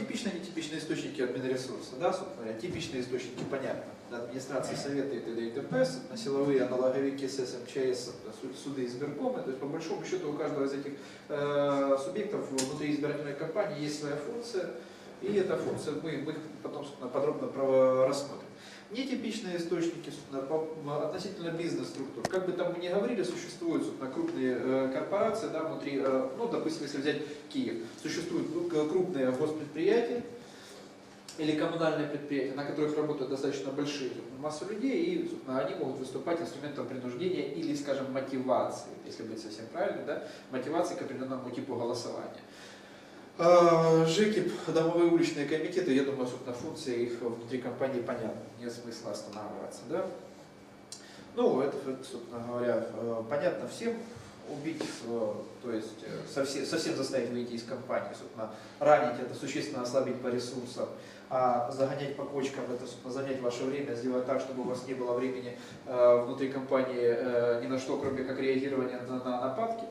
типичные, нетипичные источники обмена ресурса, да, собственно говоря, типичные источники, понятно, администрации совета и т.д. и т.п., силовые налоговики, СС, МЧС, су- суды, избиркомы, то есть по большому счету у каждого из этих э, субъектов внутри избирательной кампании есть своя функция, и эта функция, мы, мы потом подробно. Нетипичные источники относительно бизнес-структур. Как бы там мы ни говорили, существуют крупные э, корпорации да, внутри, э, ну, допустим, если взять Киев, существуют кру- крупные госпредприятия или коммунальные предприятия, на которых работают достаточно большие массы людей, и они могут выступать инструментом принуждения или, скажем, мотивации, если быть совсем правильным, да, мотивации к определенному типу голосования. А, ЖЭКИ, домовые уличные комитеты, я думаю, собственно, функция их внутри компании понятна, нет смысла останавливаться. Да? Ну, это, это, собственно говоря, э, понятно всем, убить, э, то есть э, совсем, совсем заставить выйти из компании, собственно, ранить это существенно ослабить по ресурсам, а загонять по кочкам, это, собственно, занять ваше время, сделать так, чтобы у вас не было времени э, внутри компании э, ни на что, кроме как реагирования на, на нападки.